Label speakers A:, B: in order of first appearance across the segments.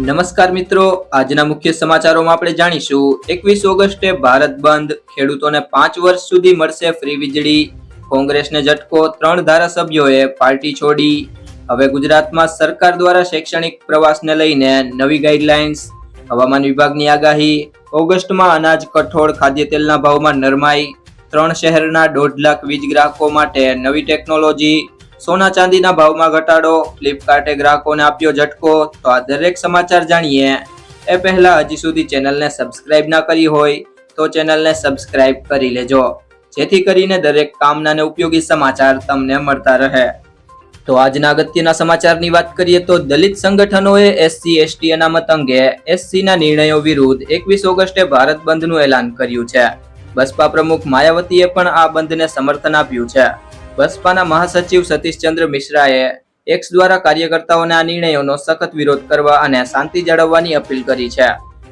A: નમસ્કાર મિત્રો. આજના મુખ્ય સમાચારોમાં આપણે જાણીશું. એકવીસ ઓગસ્ટે ભારત બંધ. ખેડૂતોને પાંચ વર્ષ સુધી મળશે ફ્રી વીજળી. કોંગ્રેસને ઝટકો. ત્રણ ધારાસભ્યોએ પાર્ટી છોડી. હવે ગુજરાતમાં સરકાર દ્વારા શૈક્ષણિક પ્રવાસને લઈને નવી ગાઈડલાઇન્સ હવામાન વિભાગની આગાહી. ઓગસ્ટમાં અનાજ, કઠોળ, ખાદ્ય તેલના ભાવમાં નરમાઈ. ત્રણ શહેરના દોઢ લાખ વીજ ગ્રાહકો માટે નવી ટેકનોલોજી. સોના ચાંદીના ભાવમાં ઘટાડો ફ્લિપકાર્ટે ગ્રાહકોને આપ્યો ઝટકો. તો આ દરેક સમાચાર જાણીએ. એ પહેલા હજી સુધી ચેનલને સબસ્ક્રાઇબ ના કરી હોય તો ચેનલને સબસ્ક્રાઇબ કરી લેજો. જેથી કરીને દરેક કામના ને ઉપયોગી સમાચાર તમને મળતા રહે. તો આજના અગત્યના સમાચારની વાત કરીએ તો દલિત સંગઠનોએ એસસી, એસટી અનામત અંગે એસસીના નિર્ણયો વિરુદ્ધ એકવીસ ઓગસ્ટે ભારત બંધનું એલાન કર્યું છે. બસપા પ્રમુખ માયાવતીએ પણ આ બંધને સમર્થન આપ્યું છે. બસપાના મહાસચિવ સતીશચંદ્ર મિશ્રાએ એક્સ દ્વારા કાર્યકર્તાઓને આ નિર્ણયોનો સખત વિરોધ કરવા અને શાંતિ જાળવવાની અપીલ કરી છે.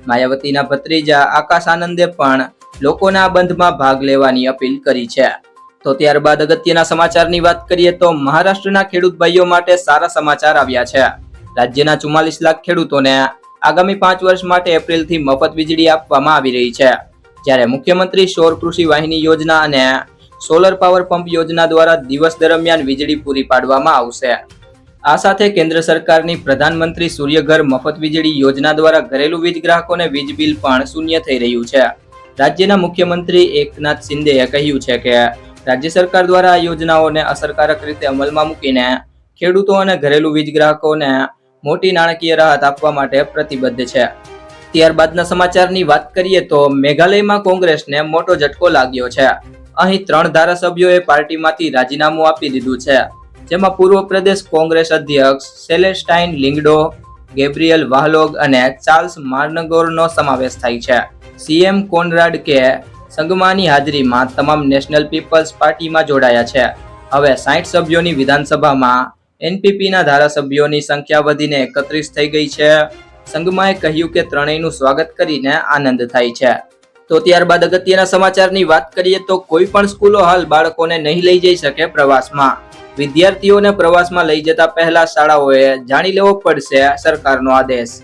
A: માયાવતીના ભત્રીજા આકાશ આનંદે પણ લોકોના બંધમાં ભાગ લેવાની અપીલ કરી છે. તો ત્યારબાદ અગત્યના સમાચારની વાત કરીએ તો મહારાષ્ટ્રના ખેડૂત ભાઈઓ માટે સારા સમાચાર આવ્યા છે. રાજ્યના ચુમ્માલીસ લાખ ખેડૂતોને આગામી પાંચ વર્ષ માટે એપ્રિલથી મફત વીજળી આપવામાં આવી રહી છે. જ્યારે મુખ્યમંત્રી સૌર કૃષિ વાહિની યોજના અને સોલર પાવર પંપ યોજના દ્વારા દિવસ દરમિયાન વીજળી પૂરી પાડવામાં આવશે. આ સાથે કેન્દ્ર સરકારની પ્રધાનમંત્રી સૂર્યઘર મફત વીજળી યોજના દ્વારા ઘરેલુ વીજ ગ્રાહકોને વીજ બિલ પણ શૂન્ય થઈ રહ્યું છે. રાજ્યના મુખ્યમંત્રી એકનાથ શિંદેએ કહ્યું છે કે, રાજ્ય સરકાર દ્વારા આ યોજનાઓને અસરકારક રીતે અમલમાં મૂકીને ખેડૂતો અને ઘરેલુ વીજ ગ્રાહકોને મોટી નાણાકીય રાહત આપવા માટે પ્રતિબદ્ધ છે. ત્યારબાદના સમાચારની વાત કરીએ તો મેઘાલયમાં કોંગ્રેસને મોટો ઝટકો લાગ્યો છે. અહીં ત્રણ ધારાસભ્યોએ પાર્ટીમાંથી રાજીનામું આપી દીધું છે. જેમાં પૂર્વ પ્રદેશ કોંગ્રેસ અધ્યક્ષ સેલેસ્ટાઇન લિંગડો, ગેબ્રિયલ વાહલોગ અને ચાર્લ્સ માર્નગોરનો સમાવેશ થાય છે. સીએમ કોનરાડ કે સંગમાની હાજરીમાં તમામ નેશનલ પીપલ્સ પાર્ટીમાં જોડાયા છે. હવે સાઠ સભ્યોની વિધાનસભામાં એનપીપીના ધારાસભ્યોની સંખ્યા વધીને એકત્રીસ થઈ ગઈ છે. સંગમાએ કહ્યું કે ત્રણેયનું સ્વાગત કરીને આનંદ થાય છે. તો ત્યારબાદ અગત્યના સમાચારની વાત કરીએ તો કોઈ પણ સ્કૂલો હાલ બાળકોને નહીં લઈ જઈ શકે પ્રવાસમાં. વિદ્યાર્થીઓને પ્રવાસમાં લઈ જતા પહેલા શાળાઓએ જાણી લેવો પડશે સરકારનો આદેશ.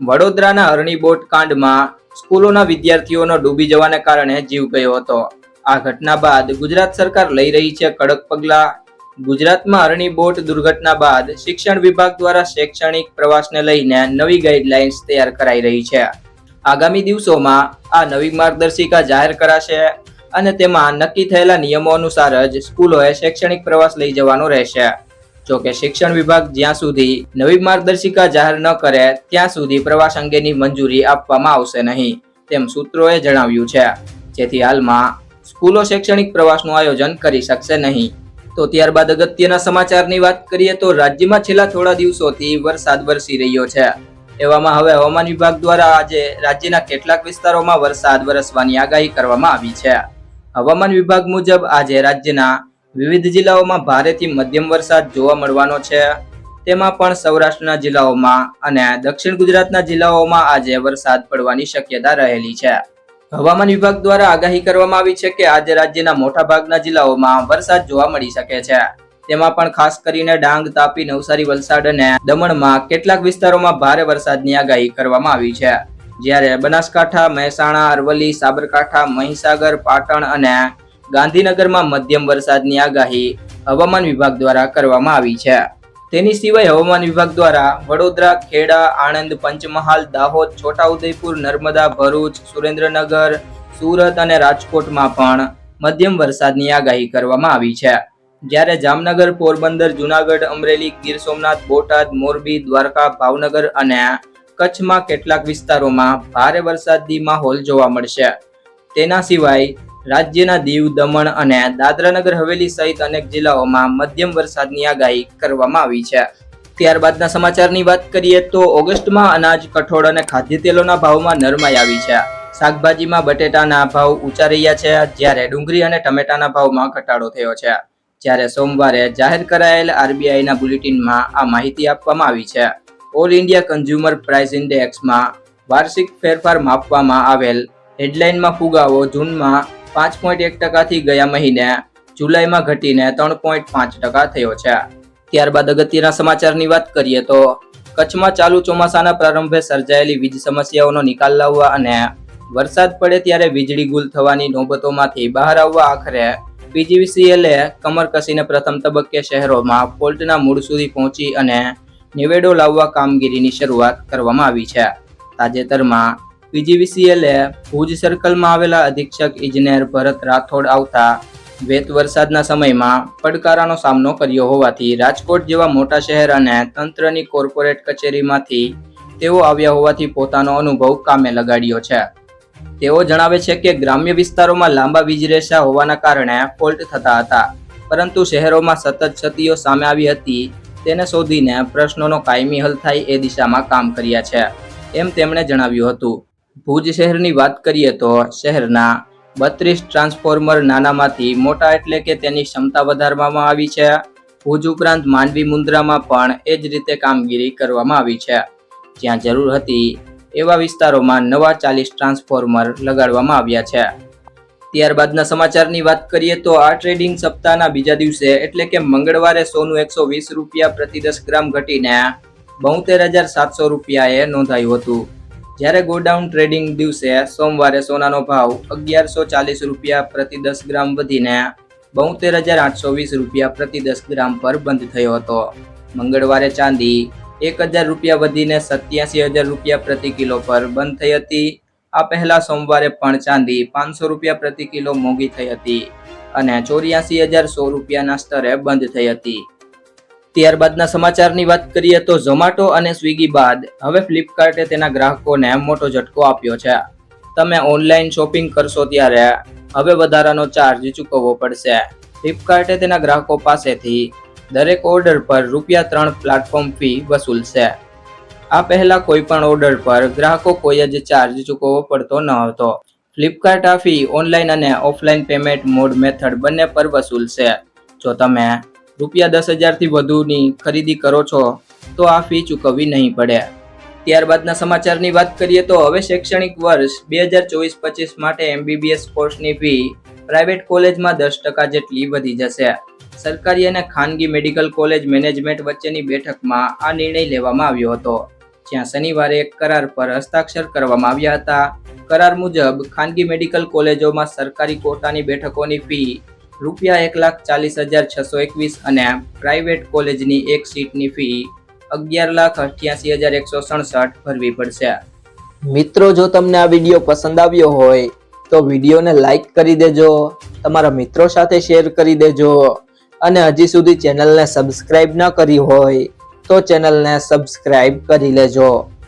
A: વડોદરાના હરણી બોટ કાંડમાં સ્કૂલોના વિદ્યાર્થીઓનો ડૂબી જવાને કારણે જીવ ગયો હતો. આ ઘટના બાદ ગુજરાત સરકાર લઈ રહી છે કડક પગલા. ગુજરાતમાં હરણી બોટ દુર્ઘટના બાદ શિક્ષણ વિભાગ દ્વારા શૈક્ષણિક પ્રવાસને લઈને નવી ગાઈડલાઇન્સ તૈયાર કરાઈ રહી છે. આગામી દિવસોમાં આ નવી માર્ગદર્શિકા જાહેર કરાશે અને તેમાં નક્કી થયેલા નિયમો અનુસાર જ સ્કૂલોએ શૈક્ષણિક પ્રવાસ લઈ જવાનો રહેશે. જો કે શિક્ષણ વિભાગ જ્યાં સુધી નવી માર્ગદર્શિકા જાહેર ન કરે, ત્યાં સુધી પ્રવાસ અંગેની મંજૂરી આપવામાં આવશે નહીં, તેમ સૂત્રોએ જણાવ્યું છે. જેથી હાલમાં સ્કૂલો શૈક્ષણિક પ્રવાસનું આયોજન કરી શકશે નહીં. તો ત્યારબાદ અગત્યના સમાચારની વાત કરીએ તો રાજ્યમાં છેલ્લા થોડા દિવસોથી વરસાદ વરસી રહ્યો છે. એવામાં હવે હવામાન વિભાગ દ્વારા આજે રાજ્યના કેટલાક વિસ્તારોમાં વરસાદ વરસવાની આગાહી કરવામાં આવી છે. હવામાન વિભાગ મુજબ આજે રાજ્યના વિવિધ જિલ્લાઓમાં ભારેથી મધ્યમ વરસાદ જોવા મળવાનો છે. તેમાં પણ સૌરાષ્ટ્રના જિલ્લાઓમાં અને દક્ષિણ ગુજરાતના જિલ્લાઓમાં આજે વરસાદ પડવાની શક્યતા રહેલી છે. હવામાન વિભાગ દ્વારા આગાહી કરવામાં આવી છે કે આજે રાજ્યના મોટા ભાગના જિલ્લાઓમાં વરસાદ જોવા મળી શકે છે. તેમાં પણ ખાસ કરીને ડાંગ, તાપી, નવસારી, વલસાડ અને દમણમાં કેટલાક વિસ્તારોમાં ભારે વરસાદની આગાહી કરવામાં આવી છે. જ્યારે બનાસકાંઠા, મહેસાણા, અરવલ્લી, સાબરકાંઠા, મહીસાગર, પાટણ અને ગાંધીનગરમાં મધ્યમ વરસાદની આગાહી હવામાન વિભાગ દ્વારા કરવામાં આવી છે. તેની સિવાય હવામાન વિભાગ દ્વારા વડોદરા, ખેડા, આણંદ, પંચમહાલ, દાહોદ, છોટાઉદેપુર, નર્મદા, ભરૂચ, સુરેન્દ્રનગર, સુરત અને રાજકોટમાં પણ મધ્યમ વરસાદની આગાહી કરવામાં આવી છે. જ્યારે જામનગર, પોરબંદર, જુનાગઢ, અમરેલી, ગીર સોમનાથ, બોટાદ, મોરબી, દ્વારકા, ભાવનગર અને કચ્છમાં કેટલાક વિસ્તારોમાં ભારે વરસાદી માહોલ જોવા મળશે. તેના સિવાય રાજ્યના દીવ, દમણ અને દાદરાનગર હવેલી સહિત અનેક જિલ્લાઓમાં મધ્યમ વરસાદની આગાહી કરવામાં આવી છે. ત્યારબાદના સમાચારની વાત કરીએ તો ઓગસ્ટમાં અનાજ, કઠોળ અને ખાદ્ય તેલોના ભાવમાં નરમાઈ આવી છે. શાકભાજીમાં બટેટાના ભાવ ઊંચા રહ્યા છે, જ્યારે ડુંગળી અને ટમેટાના ભાવમાં ઘટાડો થયો છે. જ્યારે સોમવારે જાહેર કરાયેલ આરબીઆઈના બુલેટિનમાં આ માહિતી આપવામાં આવી છે. ઓલ ઇન્ડિયા કન્ઝ્યુમર પ્રાઇસ ઇન્ડેક્સમાં વાર્ષિક ફેરફાર માપવામાં આવેલ હેડલાઇનમાં ફુગાવો જૂનમાં પાંચ પોઈન્ટ એક ટકાથી ગયા મહિને જુલાઈમાં ઘટીને ત્રણ પોઈન્ટ પાંચ ટકા થયો છે. ત્યારબાદ અગત્યના સમાચારની વાત કરીએ તો કચ્છમાં ચાલુ ચોમાસાના પ્રારંભે સર્જાયેલી વીજ સમસ્યાઓનો નિકાલ લાવવા અને વરસાદ પડે ત્યારે વીજળી ગુલ થવાની નોબતોમાંથી બહાર આવવા આખરે પીજીવીસીએલે કમર કસીને પ્રથમ તબક્કે શહેરોમાં ફોલ્ટના મૂળ સુધી પહોંચી અને નિવેડો લાવવા કામગીરીની શરૂઆત કરવામાં આવી છે. તાજેતરમાં પીજીવીસીએલે ભુજ સર્કલમાં આવેલા અધિક્ષક ઇજનેર ભરત રાઠોડ આવતા વેત વરસાદના સમયમાં પડકારાનો સામનો કર્યો હોવાથી રાજકોટ જેવા મોટા શહેર અને તંત્રની કોર્પોરેટ કચેરીમાંથી તેઓ આવ્યા હોવાથી પોતાનો અનુભવ કામે લગાડ્યો છે. તેઓ જણાવે છે કે ગ્રામ્ય વિસ્તારોમાં લાંબા વીજ રેસા હોવાના કારણે ફોલ્ટ થતા હતા, પરંતુ શહેરોમાં સતત ક્ષતિઓ સામે આવી હતી. તેને શોધીને પ્રશ્નોનો કાયમી હલ થાય એ દિશામાં કામ કર્યા છે, એમ તેમણે જણાવ્યું હતું. ભુજ શહેરની વાત કરીએ તો શહેરના બત્રીસ ટ્રાન્સફોર્મર નાનામાંથી મોટા એટલે કે તેની ક્ષમતા વધારવામાં આવી છે. ભુજ ઉપરાંત માંડવી મુન્દ્રામાં પણ એ જ રીતે કામગીરી કરવામાં આવી છે. જ્યાં જરૂર હતી એવા વિસ્તારોમાં નવા ચાલીસ ટ્રાન્સફોર્મર લગાડવામાં આવ્યા છે. ત્યારબાદના સમાચારની વાત કરીએ તો આ ટ્રેડિંગ સપ્તાહના બીજા દિવસે એટલે કે મંગળવારે સોનું એકસો વીસ રૂપિયા પ્રતિ દસ ગ્રામ ઘટીને બોતેર હજાર સાતસો રૂપિયાએ નોંધાયું હતું. જ્યારે ગોડાઉન ટ્રેડિંગ દિવસે સોમવારે સોનાનો ભાવ અગિયારસો ચાલીસ રૂપિયા પ્રતિ દસ ગ્રામ વધીને બોતેર હજાર આઠસો વીસ રૂપિયા પ્રતિ દસ ગ્રામ પર બંધ થયો હતો. મંગળવારે ચાંદી એક હજાર રૂપિયા વધીને સત્યાસી હજાર રૂપિયા પ્રતિ કિલો પર બંધ થઈ હતી. આ પહેલા સોમવારે પણ ચાંદી પાંચસો રૂપિયા પ્રતિ કિલો મોંઘી થઈ હતી અને ચોર્યાસી હજાર સો રૂપિયાના સ્તરે બંધ થઈ હતી. ત્યારબાદના સમાચારની વાત કરીએ તો ઝોમાટો અને સ્વિગી બાદ હવે ફ્લિપકાર્ટે તેના ગ્રાહકોને મોટો ઝટકો આપ્યો છે. તમે ઓનલાઈન શોપિંગ કરશો ત્યારે હવે વધારાનો ચાર્જ ચૂકવવો પડશે. ફ્લિપકાર્ટે તેના ગ્રાહકો પાસેથી દરેક ઓર્ડર પર રૂપિયા ત્રણ પ્લેટફોર્મ ફી વસૂલશે આ પહેલા કોઈ પણ ઓર્ડર પર ગ્રાહકો કોઈ જ ચાર્જ ચૂકવવો પડતો ન હતો. ફ્લિપકાર્ટ આ ફી ઓનલાઈન અને ઓફલાઈન પેમેન્ટ મોડ મેથડ બંને પર વસૂલશે જો તમે રૂપિયા દસ હજારથી વધુની ખરીદી કરો છો, તો આ ફી ચૂકવવી નહીં પડે. ત્યારબાદના સમાચારની વાત કરીએ તો હવે શૈક્ષણિક વર્ષ બે હજાર ચોવીસ પચીસ માટે એમબીબીએસ કોર્સની ફી પ્રાઇવેટ કોલેજમાં દસ ટકા જેટલી વધી જશે. સરકારી અને ખાનગી મેડિકલ કોલેજ મેનેજમેન્ટ વચ્ચેની બેઠકમાં આ નિર્ણય લેવામાં આવ્યો હતો. જ્યાં શનિવારે એક કરાર પર હસ્તાક્ષર કરવામાં આવ્યા હતા. કરાર મુજબ ખાનગી મેડિકલ કોલેજોમાં સરકારી કોટાની બેઠકોની ફી રૂપિયા એક લાખ ચાલીસ હજાર છસો એકવીસ અને પ્રાઇવેટ કોલેજની એક સીટની ફી અગિયાર લાખ અઠ્યાસી હજાર એકસો સડસઠ ભરવી પડશે. મિત્રો, જો તમને આ વીડિયો પસંદ આવ્યો હોય તો વિડીયોને લાઈક કરી દેજો, તમારા મિત્રો સાથે શેર કરી દેજો. અને હજી સુધી ચેનલને સબસ્ક્રાઇબ ન કરી હોય તો ચેનલને સબસ્ક્રાઇબ કરી લેજો.